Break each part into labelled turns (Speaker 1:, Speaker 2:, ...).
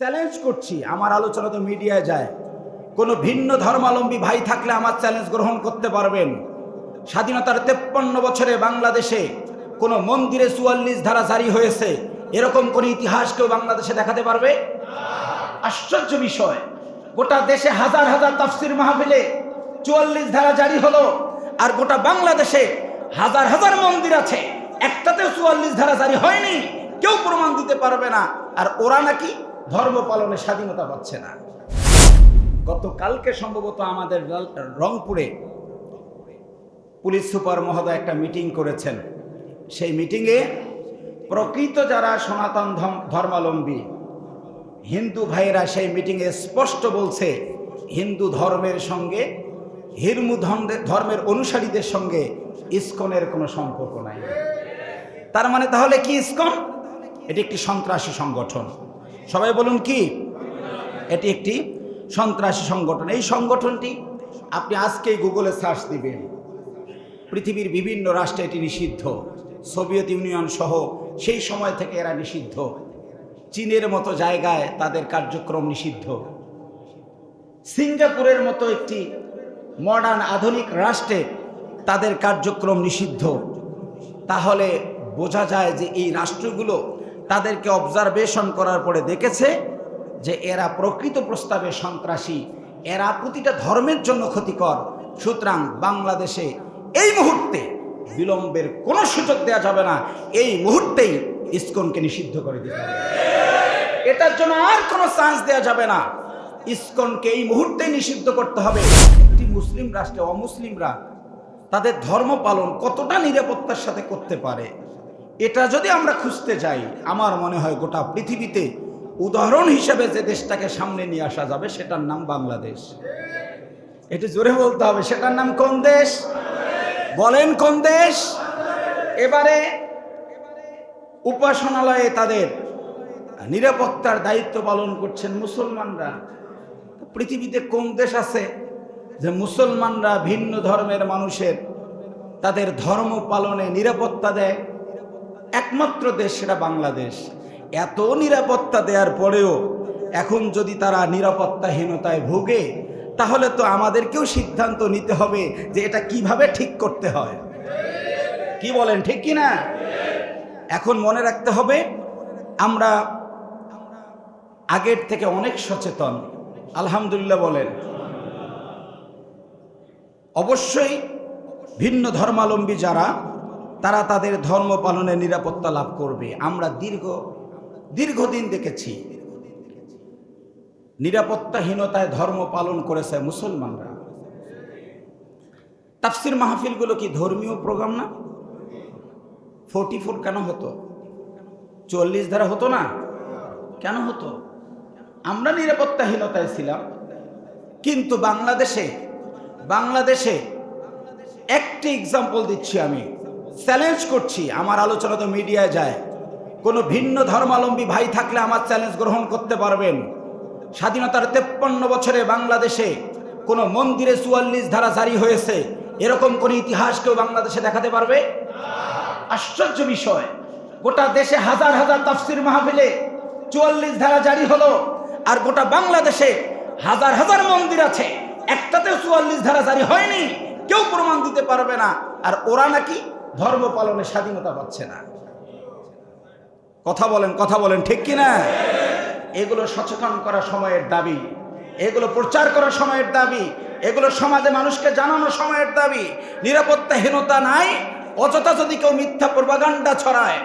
Speaker 1: Challenge করছি, আমার আলোচনা তো মিডিয়ায় যায়। কোনো ভিন্ন ধর্মাবলম্বী ভাই থাকলে আমার চ্যালেঞ্জ গ্রহণ করতে পারবেন। স্বাধীনতার তেপ্পান্ন বছরে বাংলাদেশে কোনো মন্দিরে চুয়াল্লিশ ধারা জারি হয়েছে। এরকম কোন ইতিহাস কেউ বাংলাদেশে দেখাতে পারবে? আশ্চর্য বিষয়। গোটা দেশে হাজার হাজার তাফসির মাহফিলে চুয়াল্লিশ ধারা জারি হলো, আর গোটা বাংলাদেশে হাজার হাজার মন্দির আছে। একটাতেও চুয়াল্লিশ ধারা জারি হয়নি, কেউ প্রমাণ দিতে পারবে না। আর ওরা নাকি ধর্ম পালনের স্বাধীনতা পাচ্ছে না। গতকালকে সম্ভবত আমাদের রংপুরে পুলিশ সুপার মহোদয় একটা মিটিং করেছেন। সেই মিটিংয়ে প্রকৃত যারা সনাতন ধর্ম- ধর্মাবলম্বী হিন্দু ভাইয়েরা সেই মিটিংয়ে স্পষ্ট বলছে, হিন্দু ধর্মের সঙ্গে হিরমু ধর্মের অনুসারীদের সঙ্গে ইস্কনের কোনো সম্পর্ক নাই। তার মানে তাহলে কি ইস্কন? এটি একটি সন্ত্রাসী সংগঠন। সবাই বলুন কি? এটি একটি সন্ত্রাসী সংগঠন। এই সংগঠনটি আপনি আজকেই গুগলে সার্চ দিবেন। পৃথিবীর বিভিন্ন রাষ্ট্রে এটি নিষিদ্ধ। সোভিয়েত ইউনিয়ন সহ সেই সময় থেকে এরা নিষিদ্ধ। চীনের মতো জায়গায় তাদের কার্যক্রম নিষিদ্ধ। সিঙ্গাপুরের মতো একটি মডার্ন আধুনিক রাষ্ট্রে তাদের কার্যক্রম নিষিদ্ধ। তাহলে বোঝা যায় যে এই রাষ্ট্রগুলো তাদেরকে অবজারভেশন করার পরে দেখেছে যে এরা প্রকৃত প্রস্তাবে সন্ত্রাসী। এরা প্রতিটা ধর্মের জন্য ক্ষতিকর। সুতরাং বাংলাদেশে এই মুহূর্তে বিলম্বের কোনো সুযোগ দেওয়া যাবে না। এই মুহূর্তেই ইস্কনকে নিষিদ্ধ করে দিতে হবে। এটার জন্য আর কোনো চান্স দেওয়া যাবে না। ইস্কনকে এই মুহূর্তে নিষিদ্ধ করতে হবে। একটি মুসলিম রাষ্ট্রে অমুসলিমরা তাদের ধর্ম পালন কতটা নিরাপত্তার সাথে করতে পারে? এটা যদি আমরা খুঁজতে যাই, আমার মনে হয় গোটা পৃথিবীতে উদাহরণ হিসেবে যে দেশটাকে সামনে নিয়ে আসা যাবে, সেটার নাম বাংলাদেশ। এটা জোরে বলতে হবে, সেটার নাম কোন দেশ? বলেন কোন দেশ? এবারে উপাসনালয়ে তাদের নিরাপত্তার দায়িত্ব পালন করছেন মুসলমানরা। পৃথিবীতে কোন দেশ আছে যে মুসলমানরা ভিন্ন ধর্মের মানুষের তাদের ধর্ম পালনে নিরাপত্তা দেয়? একমাত্র দেশ সেটা বাংলাদেশ। এত নিরাপত্তা দেওয়ার পরেও এখন যদি তারা নিরাপত্তাহীনতায় ভোগে, তাহলে তো আমাদেরকেও সিদ্ধান্ত নিতে হবে যে এটা কীভাবে ঠিক করতে হয়। কি বলেন, ঠিক কি না? এখন মনে রাখতে হবে, আমরা আগের থেকে অনেক সচেতন। আলহামদুলিল্লাহ বলেন। অবশ্যই ভিন্ন ধর্মাবলম্বী যারা তারা তাদের ধর্ম পালনের নিরাপত্তা লাভ করবে। আমরা দীর্ঘ, দীর্ঘদিন দেখেছি। নিরাপত্তাহীনতায় ধর্ম পালন করেছে মুসলমানরা। তাফসির মাহফিলগুলো কি ধর্মীয় প্রোগ্রাম না? ফোর্টি ফোর কেন হতো? চল্লিশ ধারা হতো না? কেন হতো? আমরা নিরাপত্তাহীনতায় ছিলাম। কিন্তু বাংলাদেশে বাংলাদেশে একটি এক্সাম্পল দিচ্ছি আমি। চ্যালেঞ্জ করছি, আমার আলোচনা তো মিডিয়ায় যায়। কোনো ভিন্ন ধর্মাবলম্বী ভাই থাকলে আমার চ্যালেঞ্জ গ্রহণ করতে পারবেন। স্বাধীনতার তেপ্পান্ন বছরে বাংলাদেশে কোনো মন্দিরে চুয়াল্লিশ ধারা জারি হয়েছে। এরকম কোন ইতিহাস কেউ বাংলাদেশে দেখাতে পারবে? আশ্চর্য বিষয়। গোটা দেশে হাজার হাজার তাফসির মাহফিলে চুয়াল্লিশ ধারা জারি হলো, আর গোটা বাংলাদেশে হাজার হাজার মন্দির আছে। একটাতেও চুয়াল্লিশ ধারা জারি হয়নি, কেউ প্রমাণ দিতে পারবে না। আর ওরা নাকি ধর্ম পালনের স্বাধীনতা পাচ্ছে না। কথা বলেন কথা বলেন, ঠিক কি না এগুলো সচেতন করা সময়ের দাবি। এগুলো প্রচার করার সময়ের দাবি। এগুলো সমাজে মানুষকে জানানো সময়ের দাবি। নিরাপত্তাহীনতা নাই, অযথা যদি কেউ মিথ্যা প্রবাগান্ডা ছড়ায়,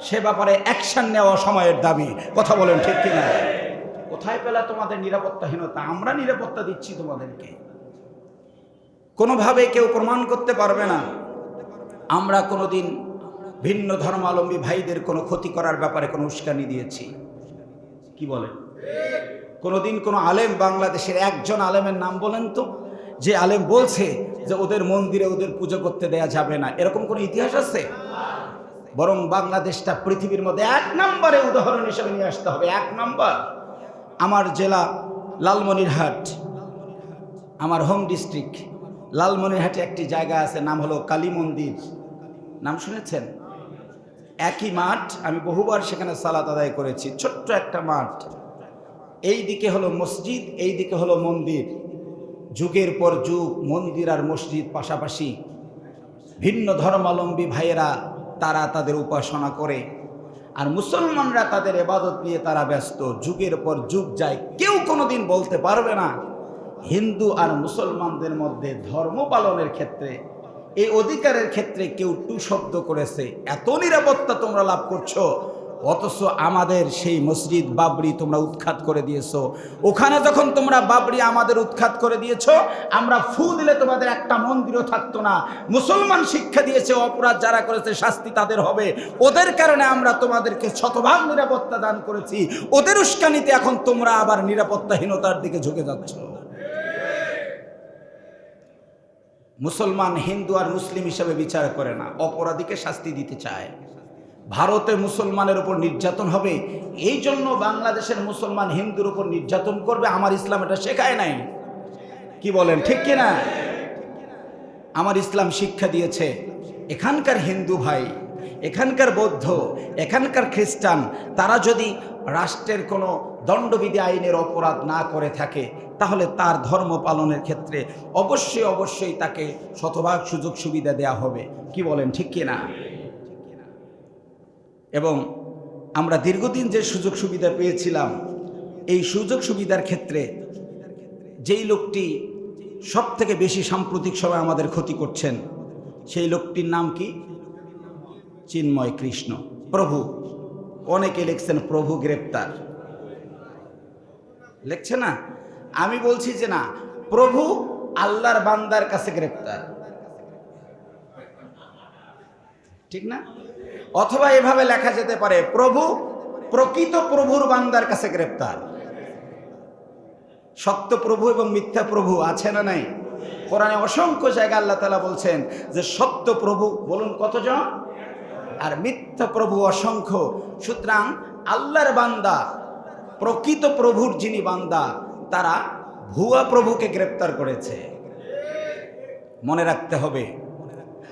Speaker 1: সে ব্যাপারে অ্যাকশন নেওয়া সময়ের দাবি। কথা বলেন, ঠিক কিনা? কোথায় পেলা তোমাদের নিরাপত্তাহীনতা? আমরা নিরাপত্তা দিচ্ছি তোমাদেরকে। কোনোভাবে কেউ প্রমাণ করতে পারবে না। আমরা কোনোদিন ভিন্ন ধর্মাবলম্বী ভাইদের কোনো ক্ষতি করার ব্যাপারে কোনো উস্কানি দিয়েছি। কি বলেন? কোনোদিন কোনো আলেম বাংলাদেশের একজন আলেমের নাম বলেন তো, যে আলেম বলছে যে ওদের মন্দিরে ওদের পুজো করতে দেয়া যাবে না। এরকম কোনো ইতিহাস আছে? বরং বাংলাদেশটা পৃথিবীর মধ্যে এক নম্বরে উদাহরণ হিসেবে নিয়ে আসতে হবে। এক নম্বর, আমার জেলা লালমনিরহাট, আমার হোম ডিস্ট্রিক্ট লালমনিরহাটে একটি জায়গা আছে, নাম হলো কালী মন্দির নাম শুনেছেন? একই মাঠ, আমি বহুবার সেখানে সালাত আদায় করেছি, ছোট্ট একটা মাঠ। এই দিকে হলো মসজিদ, এই দিকে হলো মন্দির। যুগের পর যুগ, মন্দির আর মসজিদ পাশাপাশি ভিন্ন ধর্মাবলম্বী ভাইয়েরা, তারা তাদের উপাসনা করে। আর মুসলমানরা তাদের এবাদত নিয়ে তারা ব্যস্ত। যুগের পর যুগ যায়, কেউ কোনোদিন বলতে পারবে না, হিন্দু আর মুসলমানদের মধ্যে ধর্ম পালনের ক্ষেত্রে এই অধিকারের ক্ষেত্রে কেউ টু শব্দ করেছে, এত নিরাপত্তা তোমরা লাভ করছ, অথচ আমাদের সেই মসজিদ বাবরি তোমরা উৎখাত করে দিয়েছ। ওখানে যখন তোমরা বাবরি আমাদের উৎখাত করে দিয়েছ, আমরা ফু দিলে তোমাদের একটা মন্দিরও থাকতো না। মুসলমান শিক্ষা দিয়েছে, অপরাধ যারা করেছে, শাস্তি তাদের হবে। ওদের কারণে আমরা তোমাদেরকে শতভাগ নিরাপত্তা দান করেছি। ওদের উস্কানিতে এখন তোমরা আবার নিরাপত্তাহীনতার দিকে ঝুঁকে যাচ্ছ। মুসলমান, হিন্দু আর মুসলিম হিসাবে বিচার করে না, অপরাধীকে শাস্তি দিতে চায়। ভারতে মুসলমানের উপর নির্যাতন হবে এই জন্য বাংলাদেশের মুসলমান, হিন্দুর উপর নির্যাতন করবে, আমার ইসলাম এটা শেখায় নাই। কি বলেন, ঠিক কি না? আমার ইসলাম শিক্ষা দিয়েছে, এখানকার হিন্দু ভাই, এখানকার বৌদ্ধ, এখানকার খ্রিস্টান, তারা যদি রাষ্ট্রের কোনো দণ্ডবিধি আইনের অপরাধ না করে থাকে, তাহলে তার ধর্ম পালনের ক্ষেত্রে অবশ্যই অবশ্যই তাকে শতভাগ সুযোগ সুবিধা দেয়া হবে। কি বলেন, ঠিক কি না? এবং আমরা দীর্ঘদিন যে সুযোগ সুবিধা পেয়েছিলাম, এই সুযোগ সুবিধার ক্ষেত্রে যেই লোকটি সব থেকে বেশি সাম্প্রতিক সময় আমাদের ক্ষতি করছেন, সেই লোকটির নাম কি? চিন্ময় কৃষ্ণ। প্রভু অনেকে লিখছেন, প্রভু গ্রেপ্তার। লিখছে না? আমি বলছি যে না, প্রভু আল্লাহর বান্দার কাছে গ্রেপ্তার। ঠিক না? অথবা এভাবে লেখা যেতে পারে, প্রভু, প্রকৃত প্রভুর বান্দার কাছে গ্রেপ্তার। সত্য প্রভু এবং মিথ্যা প্রভু আছে না নাই? কোরআনে অসংখ্য জায়গা আল্লাহ তালা বলছেন যে সত্য প্রভু, বলুন কতজন? আর মিথ্যা প্রভু অসংখ্য। সুতরাং আল্লাহর বান্দা, প্রকৃত প্রভুর যিনি বান্দা, তারা ভুয়া প্রভুকে গ্রেপ্তার করেছে। মনে রাখতে হবে,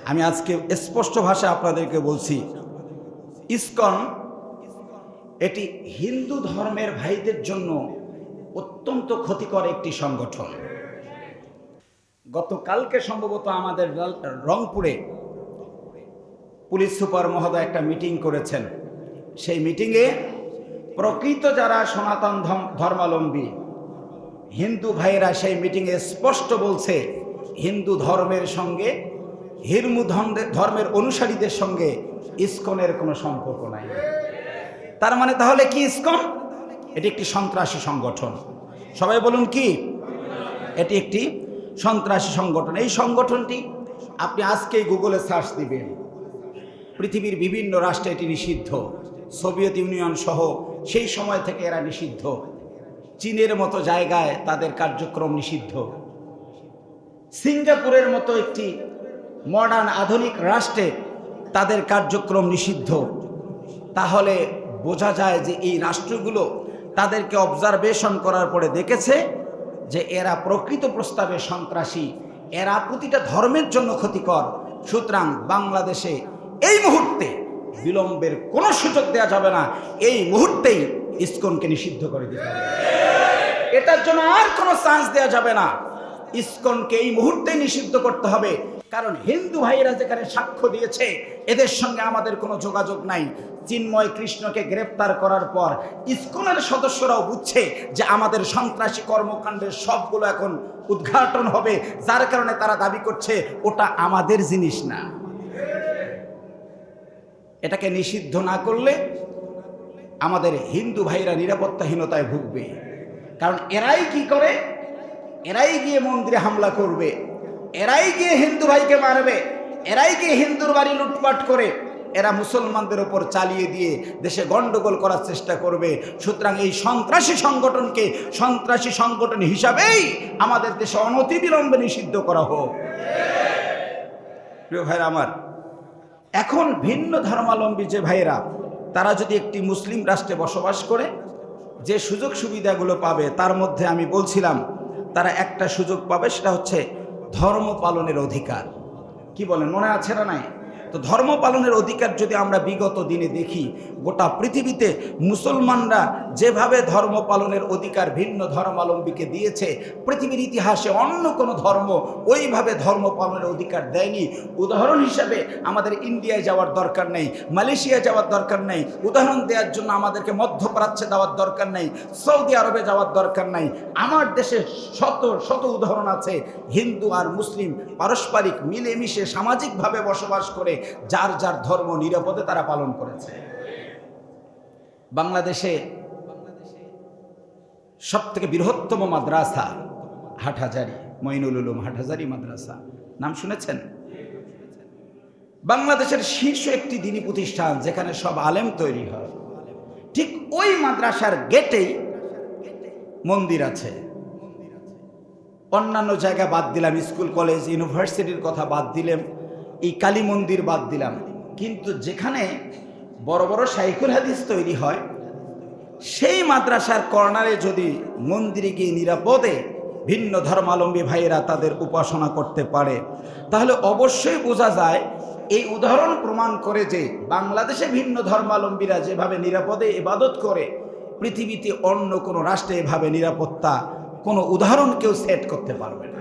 Speaker 1: আমি আজকে স্পষ্ট ভাষা আপনাদেরকে বলছি, ইসকন এটি হিন্দু ধর্মের ভাইদের জন্য অত্যন্ত ক্ষতিকর একটি সংগঠন। গতকালকে সম্ভবত আমাদের রংপুরে পুলিশ সুপার মহোদয় একটা মিটিং করেছেন। সেই মিটিংয়ে প্রকৃত যারা সনাতন ধর্ম- ধর্মাবলম্বী, হিন্দু ভাইয়েরা সেই মিটিংয়ে স্পষ্ট বলছে, হিন্দু ধর্মের সঙ্গে হিরমু ধর্মে- ধর্মের অনুসারীদের সঙ্গে ইস্কনের কোনো সম্পর্ক নাই। তার মানে তাহলে কি ইস্কন? এটি একটি সন্ত্রাসী সংগঠন। সবাই বলুন কি? এটি একটি সন্ত্রাসী সংগঠন। এই সংগঠনটি আপনি আজকেই গুগলে সার্চ দিবেন। পৃথিবীর বিভিন্ন রাষ্ট্রে এটি নিষিদ্ধ। সোভিয়েত ইউনিয়ন সহ সেই সময় থেকে এরা নিষিদ্ধ। চীনের মতো জায়গায় তাদের কার্যক্রম নিষিদ্ধ। সিঙ্গাপুরের মতো একটি মডার্ন আধুনিক রাষ্ট্রে তাদের কার্যক্রম নিষিদ্ধ। তাহলে বোঝা যায় যে এই রাষ্ট্রগুলো তাদেরকে অবজারভেশন করার পরে দেখেছে যে এরা প্রকৃত প্রস্তাবে সন্ত্রাসী। এরা প্রতিটা ধর্মের জন্য ক্ষতিকর। সুতরাং বাংলাদেশে এই মুহূর্তে বিলম্বের কোনো সুযোগ দেওয়া যাবে না। এই মুহূর্তেই ইস্কনকে নিষিদ্ধ করে দিতে হবে। এটার জন্য আর কোনো চান্স দেওয়া যাবে না। ইস্কনকে এই মুহূর্তে নিষিদ্ধ করতে হবে। কারণ হিন্দু ভাইয়েরা যেখানে সাক্ষ্য দিয়েছে, এদের সঙ্গে আমাদের কোনো যোগাযোগ নাই। চিন্ময় কৃষ্ণকে গ্রেপ্তার করার পর ইস্কনের সদস্যরাও বুঝছে যে আমাদের সন্ত্রাসী কর্মকাণ্ডের সবগুলো এখন উদ্ঘাটন হবে। যার কারণে তারা দাবি করছে, ওটা আমাদের জিনিস না। এটাকে নিষিদ্ধ না করলে আমাদের হিন্দু ভাইরা নিরাপত্তাহীনতায় ভুগবে। কারণ এরাই কি করে? এরাই গিয়ে মন্দিরে হামলা করবে। এরাই গিয়ে হিন্দু ভাইকে মারবে। এরাই গিয়ে হিন্দুর বাড়ি লুটপাট করে। এরা মুসলমানদের ওপর চালিয়ে দিয়ে দেশে গন্ডগোল করার চেষ্টা করবে। সুতরাং এই সন্ত্রাসী সংগঠনকে সন্ত্রাসী সংগঠন হিসাবেই আমাদের দেশে অনতিবিলম্বে নিষিদ্ধ করা হোক। প্রিয় ভাইরা আমার এখন ভিন্ন ধর্মাবলম্বী যে ভাইয়েরা, তারা যদি একটি মুসলিম রাষ্ট্রে বসবাস করে, যে সুযোগ সুবিধাগুলো পাবে, তার মধ্যে আমি বলছিলাম, তারা একটা সুযোগ পাবে, সেটা হচ্ছে ধর্ম পালনের অধিকার। কি বলেন, মনে আছে না নাই? তো ধর্ম পালনের অধিকার যদি আমরা বিগত দিনে দেখি, গোটা পৃথিবীতে মুসলমানরা যেভাবে ধর্ম পালনের অধিকার ভিন্ন ধর্মাবলম্বীকে দিয়েছে, পৃথিবীর ইতিহাসে অন্য কোনো ধর্ম ওইভাবে ধর্ম পালনের অধিকার দেয়নি। উদাহরণ হিসাবে আমাদের ইন্ডিয়ায় যাওয়ার দরকার নেই মালয়েশিয়া যাওয়ার দরকার নেই, উদাহরণ দেওয়ার জন্য আমাদেরকে মধ্যপ্রাচ্যে যাওয়ার দরকার নেই, সৌদি আরবে যাওয়ার দরকার নাই। আমার দেশে শত শত উদাহরণ আছে, হিন্দু আর মুসলিম পারস্পরিক মিলেমিশে সামাজিকভাবে বসবাস করে যার যার ধর্ম নিরাপদে তারা পালন করেছে। বাংলাদেশে সব থেকে বৃহত্তম মাদ্রাসা হাটহাজারি মইনুল উলুম হাটহাজারি মাদ্রাসা। নাম শুনেছেন? বাংলাদেশের শীর্ষ একটি দিনী প্রতিষ্ঠান যেখানে সব আলেম তৈরি হয়। ঠিক ওই মাদ্রাসার গেটেই মন্দির আছে। অন্যান্য জায়গা বাদ দিলাম, স্কুল, কলেজ, ইউনিভার্সিটির কথা বাদ দিলাম। এই কালী মন্দির বাদ দিলাম। কিন্তু যেখানে বড় বড় সাইকুল হাদিস তৈরি হয়, সেই মাদ্রাসার কর্নারে যদি মন্দিরে গিয়ে নিরাপদে ভিন্ন ধর্মালম্বী ভাইয়েরা তাদের উপাসনা করতে পারে, তাহলে অবশ্যই বোঝা যায় এই উদাহরণ প্রমাণ করে যে বাংলাদেশে ভিন্ন ধর্মাবলম্বীরা যেভাবে নিরাপদে ইবাদত করে, পৃথিবীতে অন্য কোনো রাষ্ট্রে এভাবে নিরাপত্তা কোনো উদাহরণ কেউ সেট করতে পারবে না।